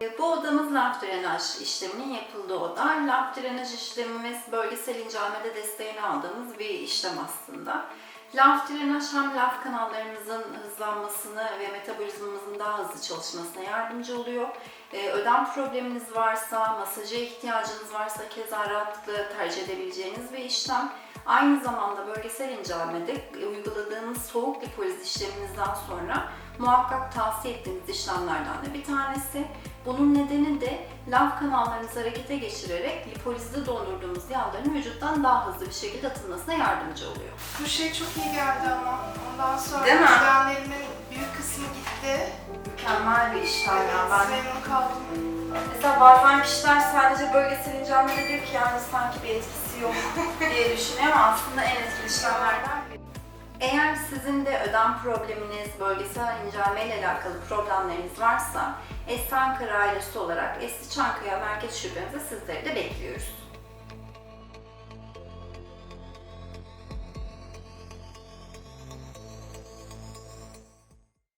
E, Bu odamız lenf drenaj işleminin yapıldığı oda. Lenf drenaj işlemimiz bölgesel incelmede desteğini aldığımız bir işlem aslında. Lenf drenaj hem lenf kanallarımızın hızlanmasını ve metabolizmamızın daha hızlı çalışmasına yardımcı oluyor. E, Ödem probleminiz varsa, masaja ihtiyacınız varsa keza rahatlıkla tercih edebileceğiniz bir işlem. Aynı zamanda bölgesel incelmede uyguladığımız soğuk lipoliz işleminizden sonra muhakkak tavsiye ettiğimiz işlemlerden de bir tanesi. Bunun nedeni de lenf kanallarınızı harekete geçirerek lipolizde dondurduğumuz yağların vücuttan daha hızlı bir şekilde atılmasına yardımcı oluyor. Bu şey çok iyi geldi ama. Ondan sonra Değil mi? büyük kısmı gitti. Mükemmel bir işlem Evet, ya. Ben memnun kaldım. Mesela bazen kişiler sadece bölgesel incelmede diyor ki yani sanki bir etkisi yok diye düşünüyor ama aslında en etkili işlemlerden biri. Eğer sizin de ödem probleminiz, bölgesel incelme ile alakalı problemleriniz varsa Esti Ankara ailesi olarak Esti Çankaya Merkez Şubemize sizleri de bekliyoruz.